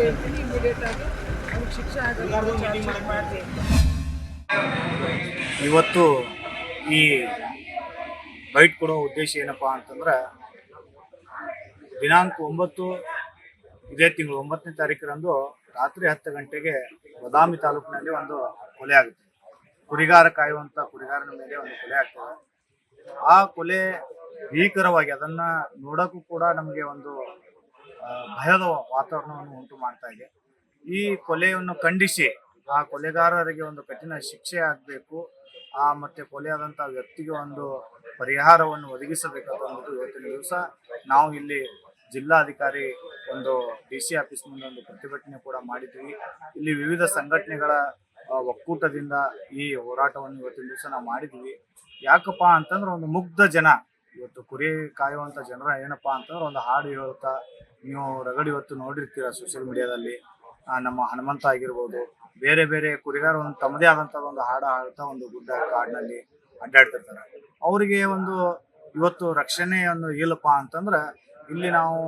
ಹೇಳ್ತೀನಿ ಇಮಿಡಿಯೇಟ್ ಆಗಿ ಅವ್ರಿಗೆ ಶಿಕ್ಷೆ ಇವತ್ತು ಈ ಬೈಟ್ ಕೊಡೋ ಉದ್ದೇಶ ಏನಪ್ಪ ಅಂತಂದ್ರೆ, ದಿನಾಂಕ ಒಂಬತ್ತು, ಇದೇ ತಿಂಗಳು ಒಂಬತ್ತನೇ ತಾರೀಕರಂದು ರಾತ್ರಿ ಹತ್ತು ಗಂಟೆಗೆ ಬದಾಮಿ ತಾಲೂಕಿನಲ್ಲಿ ಒಂದು ಕೊಲೆ ಆಗುತ್ತೆ. ಕುರಿಗಾರ ಕಾಯುವಂತ ಕುರಿಗಾರನ ಮೇಲೆ ಒಂದು ಕೊಲೆ ಆಗ್ತದೆ ಆ ಕೊಲೆ ಭೀಕರವಾಗಿ ಅದನ್ನ ನೋಡೋಕ್ಕೂ ಕೂಡ ನಮಗೆ ಒಂದು ಭಯದ ವಾತಾವರಣವನ್ನು ಉಂಟು ಮಾಡ್ತಾ ಇದೆ. ಈ ಕೊಲೆಯನ್ನು ಖಂಡಿಸಿ ಆ ಕೊಲೆಗಾರರಿಗೆ ಒಂದು ಕಠಿಣ ಶಿಕ್ಷೆ ಆಗಬೇಕು. ಆ ಮತ್ತೆ ಕೊಲೆಯಾದಂಥ ವ್ಯಕ್ತಿಗೆ ಒಂದು ಪರಿಹಾರವನ್ನು ಒದಗಿಸಬೇಕಾದ ಒಂದು ಇವತ್ತಿನ ದಿವಸ. ನಾವು ಇಲ್ಲಿ ಜಿಲ್ಲಾಧಿಕಾರಿ ಒಂದು ಡಿ ಸಿ ಆಫೀಸ್ ಮುಂದೆ ಒಂದು ಪ್ರತಿಭಟನೆ ಕೂಡ ಮಾಡಿದ್ವಿ. ಇಲ್ಲಿ ವಿವಿಧ ಸಂಘಟನೆಗಳ ಒಕ್ಕೂಟದಿಂದ ಈ ಹೋರಾಟವನ್ನು ಇವತ್ತಿನ ದಿವಸ ನಾವು ಮಾಡಿದ್ವಿ. ಯಾಕಪ್ಪ ಅಂತಂದ್ರೆ ಒಂದು ಮುಗ್ಧ ಜನ, ಇವತ್ತು ಕುರಿ ಕಾಯುವಂಥ ಜನರ ಏನಪ್ಪಾ ಅಂತಂದ್ರೆ ಒಂದು ಹಾಡು ಹೇಳ್ತಾ ನೀವು ರಗಡಿ ಇವತ್ತು ನೋಡಿರ್ತೀರ ಸೋಷಿಯಲ್ ಮೀಡಿಯಾದಲ್ಲಿ ನಮ್ಮ ಹನುಮಂತ ಆಗಿರ್ಬೋದು. ಬೇರೆ ಬೇರೆ ಕುರಿಗಾರ ಒಂದು ತಮ್ಮದೇ ಆದಂತ ಒಂದು ಹಾಡು ಹಾಡ್ತಾ ಒಂದು ಗುಡ್ಡ ಕಾಡಿನಲ್ಲಿ ಅಡ್ಡಾಡ್ತಿರ್ತಾರೆ. ಅವರಿಗೆ ಒಂದು ಇವತ್ತು ರಕ್ಷಣೆ ಒಂದು ಇಲ್ಲಪ್ಪ ಅಂತಂದ್ರೆ, ಇಲ್ಲಿ ನಾವು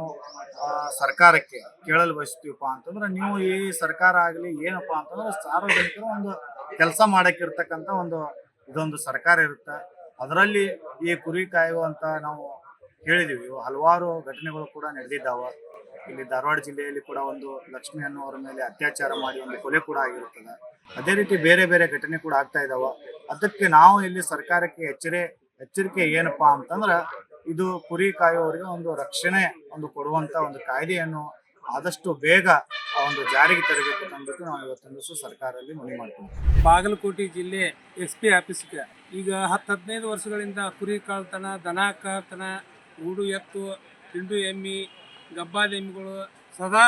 ಸರ್ಕಾರಕ್ಕೆ ಕೇಳಲು ಬಯಸ್ತೀವಪ್ಪ ಅಂತಂದ್ರೆ, ನೀವು ಈ ಸರ್ಕಾರ ಆಗಲಿ ಏನಪ್ಪ ಅಂತಂದ್ರೆ ಸಾರ್ವಜನಿಕರು ಒಂದು ಕೆಲಸ ಮಾಡಕ್ಕಿರ್ತಕ್ಕಂಥ ಒಂದು ಇದೊಂದು ಸರ್ಕಾರ ಇರುತ್ತೆ. ಅದರಲ್ಲಿ ಈ ಕುರಿ ಕಾಯುವಂಥ ನಾವು ಕೇಳಿದೀವಿ ಹಲವಾರು ಘಟನೆಗಳು ಕೂಡ ನಡೆದಿದ್ದಾವೆ. ಇಲ್ಲಿ ಧಾರವಾಡ ಜಿಲ್ಲೆಯಲ್ಲಿ ಕೂಡ ಒಂದು ಲಕ್ಷ್ಮಿ ಅನ್ನೋರ ಮೇಲೆ ಅತ್ಯಾಚಾರ ಮಾಡಿ ಒಂದು ಕೊಲೆ ಕೂಡ ಆಗಿರುತ್ತದೆ. ಅದೇ ರೀತಿ ಬೇರೆ ಬೇರೆ ಘಟನೆ ಕೂಡ ಆಗ್ತಾ ಇದಾವ ಅದಕ್ಕೆ ನಾವು ಇಲ್ಲಿ ಸರ್ಕಾರಕ್ಕೆ ಎಚ್ಚರಿ, ಎಚ್ಚರಿಕೆ ಏನಪ್ಪಾ ಅಂತಂದ್ರ ಇದು ಕುರಿ ಕಾಯುವವರಿಗೆ ಒಂದು ರಕ್ಷಣೆ, ಒಂದು ಕೊಡುವಂತ ಒಂದು ಕಾಯ್ದೆಯನ್ನು ಆದಷ್ಟು ಬೇಗ ಆ ಒಂದು ಜಾರಿಗೆ ತರಬೇಕು ಅಂದ್ಬಿಟ್ಟು ನಾವು ಇವತ್ತೊಂದು ಸರ್ಕಾರದಲ್ಲಿ ಮನವಿ ಮಾಡ್ತೀವಿ. ಬಾಗಲಕೋಟೆ ಜಿಲ್ಲೆ ಎಸ್ ಪಿ ಆಫೀಸ್ಗೆ ಈಗ ಹತ್ತು ಹದಿನೈದು ವರ್ಷಗಳಿಂದ ಕುರಿ ಕಾಳ್ತನ ದನ ಕಳ್ತನ ಊಡು ಎತ್ತು, ತಿಂಡು ಎಮ್ಮಿ, ಗಬ್ಬಾದ ಎಮ್ಮಿಗಳು ಸದಾ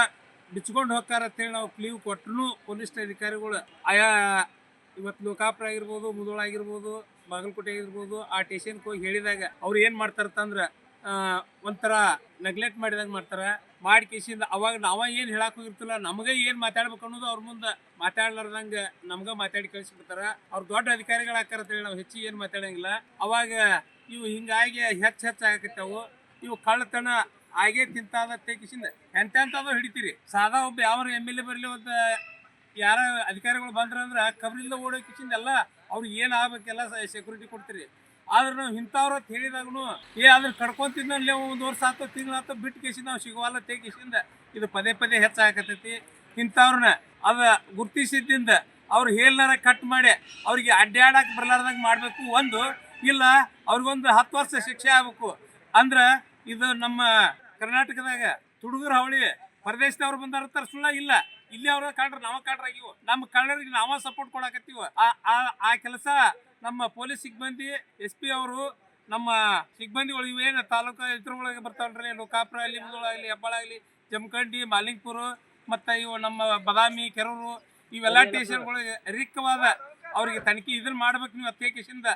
ಬಿಚ್ಕೊಂಡು ಹೋಗ್ತಾರ ಅಂತೇಳಿ ನಾವು ಕ್ಲೀವ್ ಕೊಟ್ಟರು ಪೊಲೀಸ್ ಅಧಿಕಾರಿಗಳು. ಆಯಾ, ಇವತ್ತು ಲೋಕಾಪುರ ಆಗಿರ್ಬೋದು, ಮುದೋಳ ಆಗಿರ್ಬೋದು, ಬಾಗಲಕೋಟೆ ಆಗಿರ್ಬೋದು, ಆ ಟೇಷನ್ಗೆ ಹೋಗಿ ಹೇಳಿದಾಗ ಅವ್ರು ಏನು ಮಾಡ್ತಾರಂತಂದ್ರೆ ಒಂಥರ ನೆಗ್ಲೆಕ್ಟ್ ಮಾಡಿದಂಗೆ ಮಾಡ್ತಾರೆ. ಮಾಡಿ ಕೇಸಿಂದ ಅವಾಗ ನಾವ ಏನು ಹೇಳಕ್ ಹೋಗಿರ್ತಿಲ್ಲ, ನಮಗೆ ಏನು ಮಾತಾಡ್ಬೇಕು ಅನ್ನೋದು ಅವ್ರ ಮುಂದೆ ಮಾತಾಡ್ಲಾರ್ದಂಗೆ ನಮ್ಗೆ ಮಾತಾಡಿ ಕಳಿಸ್ಬಿಡ್ತಾರ. ಅವ್ರು ದೊಡ್ಡ ಅಧಿಕಾರಿಗಳು ಅಂತೇಳಿ ನಾವು ಹೆಚ್ಚಿಗೆ ಏನು ಮಾತಾಡಂಗಿಲ್ಲ. ಅವಾಗ ಇವು ಹಿಂಗಾಗಿ ಹೆಚ್ಚು ಹೆಚ್ಚು ಆಗಕತ್ತಾವು. ಇವು ಕಳ್ಳತನ ಆಗೇ ತಿಂತಾದ ತೆಗಿಸಿಂದ ಎಂತೆಂಥದ್ದು ಹಿಡಿತೀರಿ. ಸಾದಾ ಒಬ್ಬ ಯಾವ ಎಂ ಎಲ್ ಎ ಬರಲಿ ಒಂದು ಯಾರ ಅಧಿಕಾರಿಗಳು ಬಂದ್ರ ಅಂದ್ರೆ ಕಬ್ರಿಲ್ದ ಓಡೋಕಿಸಿಂದ ಎಲ್ಲ ಅವ್ರಿಗೆ ಏನು ಆಗ್ಬೇಕೆಲ್ಲ ಸೆಕ್ಯೂರಿಟಿ ಕೊಡ್ತೀರಿ. ಆದ್ರೆ ನಾವು ಇಂಥವ್ರ ಅಂತ ಏ ಅದ್ರ ಕಡ್ಕೊಂತಿದ್ನಲ್ಲಿ ಒಂದು ವರ್ಷ ಆತ, ತಿಂಗಳ ಆತ ಬಿಟ್ಟು ಕೇಸಿ ನಾವು ಸಿಗುವಲ್ಲ ತೆಗಿಸಿಂದ ಇದು ಪದೇ ಪದೇ ಹೆಚ್ಚಾಗತೈತಿ ಇಂಥವ್ರನ್ನ ಅದ ಗುರ್ತಿಸಿದ್ದಿಂದ ಅವ್ರು ಹೇಳ್ನಾರ ಕಟ್ ಮಾಡಿ ಅವ್ರಿಗೆ ಅಡ್ಡಾಡಕ್ಕೆ ಬರ್ಲಾರ್ದಂಗೆ ಮಾಡಬೇಕು ಒಂದು. ಇಲ್ಲ, ಅವ್ರಿಗೊಂದು ಹತ್ತು ವರ್ಷ ಶಿಕ್ಷೆ ಆಗ್ಬೇಕು. ಅಂದ್ರೆ ಇದು ನಮ್ಮ ಕರ್ನಾಟಕದಾಗ ತುಡುಗರ ಹಾವಳಿ ಪರದೇಶದವ್ರು ಬಂದಾರ ಸುಳ್ಳ ಇಲ್ಲ. ಇಲ್ಲಿ ಅವ್ರ ಕಳ್ರ ನಾವ ಕಳ್ರಾಗಿವು ನಮ್ಮ ಕಳ್ಳರಿಗೆ ನಾವ ಸಪೋರ್ಟ್ ಕೊಡಾಕತ್ತೀವ. ಆ ಕೆಲಸ ನಮ್ಮ ಪೊಲೀಸ್ ಸಿಬ್ಬಂದಿ ಎಸ್ ಪಿ ಅವರು ನಮ್ಮ ಸಿಬ್ಬಂದಿಗಳು ಇವೇನು ತಾಲೂಕು ಇದ್ರೊಳಗೆ ಬರ್ತಾವಲ್ರಿ? ಲೋಕಾಪುರ ಆಗಲಿ ಮುದೋಳ ಆಗಲಿ ಹೆಬ್ಬಾಳ ಆಗಲಿ ಜಮಖಂಡಿ ಮಾಲಿಂಗ್ಪುರ ಮತ್ತು ಇವು ನಮ್ಮ ಬದಾಮಿ ಕೆರೂರು ಇವೆಲ್ಲ ಸ್ಟೇಷನ್ಗಳಿಗೆ ರಿಕ್ವಾದ ಅವ್ರಿಗೆ ತನಿಖೆ ಇದನ್ನ ಮಾಡ್ಬೇಕು ನೀವು ಅಪ್ಲಿಕೇಶನ್ದ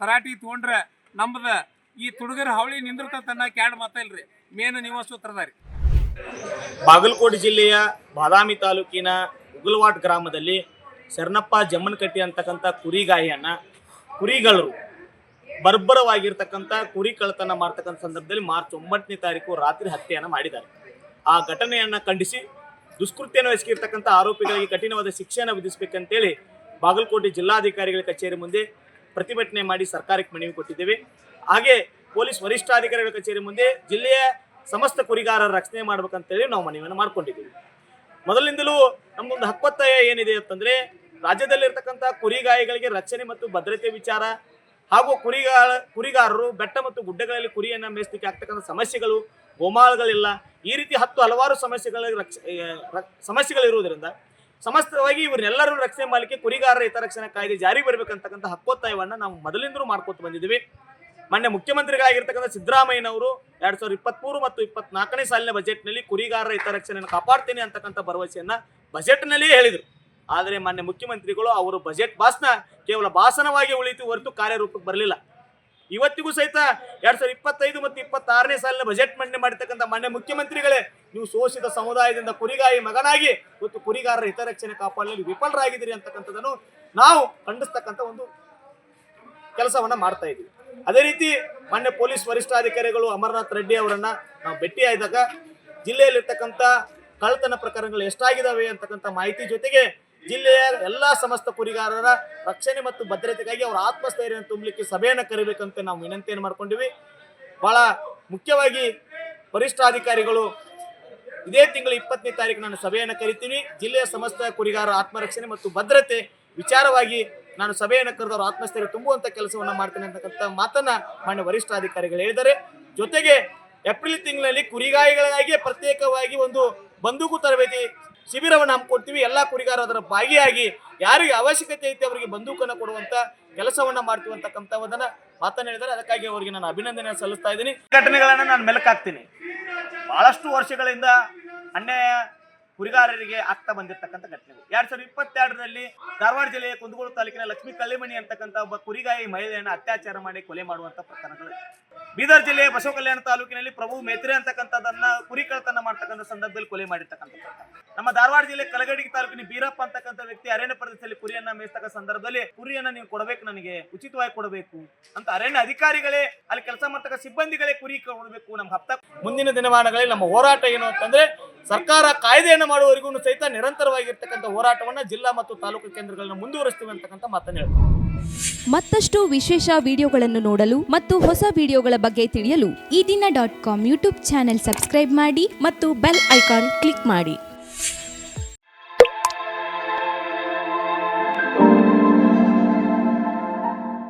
ತರಾಟಿ ತೊಗೊಂಡ್ರೆ ನಮ್ಮದ ಈ ತುಡುಗರ ಹಾವಳಿ ನಿಂದಿರ್ತತನ್ನ ಕ್ಯಾಡ್ ಮಾತಲ್ರಿ ಮೇನ್ ನೀವು ಸೂತ್ರಧಾರಿ. ಬಾಗಲಕೋಟೆ ಜಿಲ್ಲೆಯ ಬಾದಾಮಿ ತಾಲೂಕಿನ ಉಗುಲ್ವಾಟ್ ಗ್ರಾಮದಲ್ಲಿ ಶರಣಪ್ಪ ಜಮ್ಮನಕಟ್ಟಿ ಅಂತಕ್ಕಂಥ ಕುರಿಗಾಯಿಯನ್ನ ಕುರಿಗಳರು ಬರ್ಬರವಾಗಿರ್ತಕ್ಕಂಥ ಕುರಿ ಕಳ್ಳತನ ಮಾಡ್ತಕ್ಕಂಥ ಸಂದರ್ಭದಲ್ಲಿ ಮಾರ್ಚ್ ಒಂಬತ್ತನೇ ತಾರೀಕು ರಾತ್ರಿ ಹತ್ಯೆಯನ್ನು ಮಾಡಿದ್ದಾರೆ. ಆ ಘಟನೆಯನ್ನು ಖಂಡಿಸಿ ದುಷ್ಕೃತ್ಯನ ಎಸಗಿರ್ತಕ್ಕಂಥ ಆರೋಪಿಗಳಿಗೆ ಕಠಿಣವಾದ ಶಿಕ್ಷೆಯನ್ನು ವಿಧಿಸಬೇಕಂತೇಳಿ ಬಾಗಲಕೋಟೆ ಜಿಲ್ಲಾಧಿಕಾರಿಗಳ ಕಚೇರಿ ಮುಂದೆ ಪ್ರತಿಭಟನೆ ಮಾಡಿ ಸರ್ಕಾರಕ್ಕೆ ಮನವಿ ಕೊಟ್ಟಿದ್ದೇವೆ. ಹಾಗೆ ಪೊಲೀಸ್ ವರಿಷ್ಠಾಧಿಕಾರಿಗಳ ಕಚೇರಿ ಮುಂದೆ ಜಿಲ್ಲೆಯ ಸಮಸ್ತ ಕುರಿಗಾರರ ರಕ್ಷಣೆ ಮಾಡ್ಬೇಕಂತೇಳಿ ನಾವು ಮನವಿಯನ್ನು ಮಾಡ್ಕೊಂಡಿದ್ದೀವಿ. ಮೊದಲಿಂದಲೂ ನಮ್ದೊಂದು ಹಕ್ಕೊತ್ತಾಯ ಏನಿದೆ ಅಂತಂದ್ರೆ ರಾಜ್ಯದಲ್ಲಿರ್ತಕ್ಕಂಥ ಕುರಿಗಾಯಿಗಳಿಗೆ ರಕ್ಷಣೆ ಮತ್ತು ಭದ್ರತೆ ವಿಚಾರ ಹಾಗೂ ಕುರಿಗಾರ ಕುರಿಗಾರರು ಬೆಟ್ಟ ಮತ್ತು ಗುಡ್ಡಗಳಲ್ಲಿ ಕುರಿಯನ್ನ ಮೇಯಿಸಲಿಕ್ಕೆ ಆಗ್ತಕ್ಕಂಥ ಸಮಸ್ಯೆಗಳು, ಗೋಮಾಳಗಳಿಲ್ಲ. ಈ ರೀತಿ ಹತ್ತು ಹಲವಾರು ಸಮಸ್ಯೆಗಳ ರಕ್ಷ ಸಮಸ್ಯೆಗಳಿರುವುದರಿಂದ ಸಮಸ್ತವಾಗಿ ಇವರೆಲ್ಲರೂ ರಕ್ಷಣೆ ಮಾಡಲಿಕ್ಕೆ ಕುರಿಗಾರರ ಹಿತರಕ್ಷಣಾ ಕಾಯ್ದೆ ಜಾರಿ ಬರಬೇಕಂತಕ್ಕಂಥ ಹಕ್ಕೋತ್ತಾಯವನ್ನು ನಾವು ಮೊದಲಿಂದಲೂ ಮಾಡ್ಕೊತ ಬಂದಿದ್ದೀವಿ. ಮೊನ್ನೆ ಮುಖ್ಯಮಂತ್ರಿಗಳಾಗಿರ್ತಕ್ಕಂಥ ಸಿದ್ದರಾಮಯ್ಯನವರು ಎರಡ್ ಸಾವಿರದ ಇಪ್ಪತ್ಮೂರು ಮತ್ತು ಇಪ್ಪತ್ನಾಲ್ಕನೇ ಸಾಲಿನ ಬಜೆಟ್ನಲ್ಲಿ ಕುರಿಗಾರರ ಹಿತರಕ್ಷಣೆಯನ್ನು ಕಾಪಾಡ್ತೀನಿ ಅಂತಕ್ಕಂಥ ಭರವಸೆಯನ್ನ ಬಜೆಟ್ನಲ್ಲಿಯೇ ಹೇಳಿದರು. ಆದರೆ ಮಾನ್ಯ ಮುಖ್ಯಮಂತ್ರಿಗಳು ಅವರು ಬಜೆಟ್ ಭಾಷಣ ಕೇವಲ ಭಾಷಣವಾಗಿ ಉಳಿತು ಹೊರತು ಕಾರ್ಯರೂಪಕ್ಕೆ ಬರಲಿಲ್ಲ. ಇವತ್ತಿಗೂ ಸಹಿತ ಎರಡ್ ಸಾವಿರದ ಇಪ್ಪತ್ತೈದು ಮತ್ತು ಇಪ್ಪತ್ತಾರನೇ ಸಾಲಿನ ಬಜೆಟ್ ಮಂಡನೆ ಮಾಡಿರ್ತಕ್ಕಂಥ ಮಾನ್ಯ ಮುಖ್ಯಮಂತ್ರಿಗಳೇ, ನೀವು ಶೋಷಿತ ಸಮುದಾಯದಿಂದ ಕುರಿಗಾಯಿ ಮಗನಾಗಿ ಮತ್ತು ಕುರಿಗಾರರ ಹಿತರಕ್ಷಣೆ ಕಾಪಾಡಲು ವಿಫಲರಾಗಿದ್ದೀರಿ ಅಂತಕ್ಕಂಥದ್ದನ್ನು ನಾವು ಖಂಡಿಸ್ತಕ್ಕಂಥ ಒಂದು ಕೆಲಸವನ್ನ ಮಾಡ್ತಾ ಇದ್ದೀವಿ. ಅದೇ ರೀತಿ ಮಾನ್ಯ ಪೊಲೀಸ್ ವರಿಷ್ಠಾಧಿಕಾರಿಗಳು ಅಮರನಾಥ್ ರೆಡ್ಡಿ ಅವರನ್ನ ನಾವು ಭೇಟಿಯಾದಾಗ ಜಿಲ್ಲೆಯಲ್ಲಿರ್ತಕ್ಕಂಥ ಕಳ್ಳತನ ಪ್ರಕರಣಗಳು ಎಷ್ಟಾಗಿದ್ದಾವೆ ಅಂತಕ್ಕಂಥ ಮಾಹಿತಿ ಜೊತೆಗೆ ಜಿಲ್ಲೆಯ ಎಲ್ಲಾ ಸಮಸ್ತ ಕುರಿಗಾರರ ರಕ್ಷಣೆ ಮತ್ತು ಭದ್ರತೆಗಾಗಿ ಅವರ ಆತ್ಮಸ್ಥೈರ್ಯ ತುಂಬಲಿಕ್ಕೆ ಸಭೆಯನ್ನು ಕರಿಬೇಕಂತ ನಾವು ವಿನಂತಿಯನ್ನು ಮಾಡ್ಕೊಂಡಿವಿ. ಬಹಳ ಮುಖ್ಯವಾಗಿ ವರಿಷ್ಠಾಧಿಕಾರಿಗಳು ಇದೇ ತಿಂಗಳ ಇಪ್ಪತ್ತನೇ ತಾರೀಕು ನಾನು ಸಭೆಯನ್ನು ಕರಿತೀನಿ. ಜಿಲ್ಲೆಯ ಸಮಸ್ತ ಕುರಿಗಾರರ ಆತ್ಮರಕ್ಷಣೆ ಮತ್ತು ಭದ್ರತೆ ವಿಚಾರವಾಗಿ ನಾನು ಸಭೆಯನ್ನು ಕರೆದು ಅವರ ಆತ್ಮಸ್ಥೈರ್ಯ ತುಂಬುವಂತ ಕೆಲಸವನ್ನು ಮಾಡ್ತೇನೆ ಅಂತಕ್ಕಂಥ ಮಾತನ್ನ ಮಾನ್ಯ ವರಿಷ್ಠಾಧಿಕಾರಿಗಳು ಹೇಳಿದ್ದಾರೆ. ಜೊತೆಗೆ ಏಪ್ರಿಲ್ ತಿಂಗಳಲ್ಲಿ ಕುರಿಗಾಯಿಗಳಿಗಾಗಿ ಪ್ರತ್ಯೇಕವಾಗಿ ಒಂದು ಬಂದೂಕು ತರಬೇತಿ ಶಿಬಿರವನ್ನು ಹಮ್ಮಿಕೊಡ್ತೀವಿ. ಎಲ್ಲ ಕುರಿಗಾರರು ಅದರ ಭಾಗಿಯಾಗಿ ಯಾರಿಗೆ ಅವಶ್ಯಕತೆ ಐತೆ ಅವರಿಗೆ ಬಂದೂಕನ್ನು ಕೊಡುವಂತ ಕೆಲಸವನ್ನ ಮಾಡ್ತೀವಿ ಅಂತಕ್ಕಂಥವನ್ನ ಮಾತನ್ನ ಹೇಳಿದರೆ ಅದಕ್ಕಾಗಿ ಅವರಿಗೆ ನಾನು ಅಭಿನಂದನೆ ಸಲ್ಲಿಸ್ತಾ ಇದ್ದೀನಿ. ಘಟನೆಗಳನ್ನ ನಾನು ಮೆಲುಕಾಗ್ತೀನಿ ಬಹಳಷ್ಟು ವರ್ಷಗಳಿಂದ ಅನ್ಯಾಯ ಕುರಿಗಾರರಿಗೆ ಆಗ್ತಾ ಬಂದಿರತಕ್ಕಂಥ ಘಟನೆಗಳು. ಎರಡ್ ಸಾವಿರದ ಇಪ್ಪತ್ತೆರಡರಲ್ಲಿ ಧಾರವಾಡ ಜಿಲ್ಲೆಯ ಕುಂದಗೋಳ ತಾಲೂಕಿನ ಲಕ್ಷ್ಮೀ ಕಳ್ಳಿಮಣಿ ಅಂತಕ್ಕಂಥ ಒಬ್ಬ ಕುರಿಗಾಯಿ ಮಹಿಳೆಯನ್ನು ಅತ್ಯಾಚಾರ ಮಾಡಿ ಕೊಲೆ ಮಾಡುವಂತ ಪ್ರಕರಣಗಳು ಬೀದರ್ ಜಿಲ್ಲೆಯ ಬಸವ ಕಲ್ಯಾಣ ತಾಲೂಕಿನಲ್ಲಿ ಪ್ರಭು ಮೇತ್ರೆ ಅಂತಕ್ಕಂಥದ್ದನ್ನ ಕುರಿ ಕಳತನ ಮಾಡ್ತಕ್ಕಂಥ ಸಂದರ್ಭದಲ್ಲಿ ಕೊಲೆ ಮಾಡಿರ್ತಕ್ಕಂಥ. ನಮ್ಮ ಧಾರವಾಡ ಜಿಲ್ಲೆ ಕಲಗಡಿಗೆ ತಾಲೂಕಿನ ಬೀರಪ್ಪ ಅಂತಕ್ಕಂಥ ವ್ಯಕ್ತಿ ಅರಣ್ಯ ಪ್ರದೇಶದಲ್ಲಿ ಕುರಿಯನ್ನ ಮೇಯಿಸ್ತಕ್ಕ ಸಂದರ್ಭದಲ್ಲಿ ಕುರಿಯನ್ನ ನೀವು ಕೊಡಬೇಕು ನನಗೆ, ಉಚಿತವಾಗಿ ಕೊಡಬೇಕು ಅಂತ ಅರಣ್ಯ ಅಧಿಕಾರಿಗಳೇ ಅಲ್ಲಿ ಕೆಲಸ ಮಾಡ್ತಕ್ಕ ಸಿಬ್ಬಂದಿಗಳೇ ಕುರಿ ಕೊಡಬೇಕು ನಮ್ಮ ಹಪ್ತ. ಮುಂದಿನ ದಿನಮಾನಗಳಲ್ಲಿ ನಮ್ಮ ಹೋರಾಟ ಏನು ಅಂತಂದ್ರೆ ಸರ್ಕಾರ ಕಾಯ್ದೆಯನ್ನು ಮಾಡುವವರೆಗೂ ಸಹಿತ ನಿರಂತರವಾಗಿರ್ತಕ್ಕಂಥ ಹೋರಾಟವನ್ನ ಜಿಲ್ಲಾ ಮತ್ತು ತಾಲೂಕು ಕೇಂದ್ರಗಳನ್ನ ಮುಂದುವರಿಸ್ತೀವಿ ಅಂತಕ್ಕಂಥ ಮಾತನ್ನು ಹೇಳ್ತಾರೆ ಮತ್ತಷ್ಟು ವಿಶೇಷ ವಿಡಿಯೋಗಳನ್ನು ನೋಡಲು ಮತ್ತು ಹೊಸ ವಿಡಿಯೋಗಳ ಬಗ್ಗೆ ತಿಳಿಯಲು Ee Dina dot com YouTube channel subscribe ಮಾಡಿ ಮತ್ತು ಬೆಲ್ ಐಕಾನ್ ಕ್ಲಿಕ್ ಮಾಡಿ.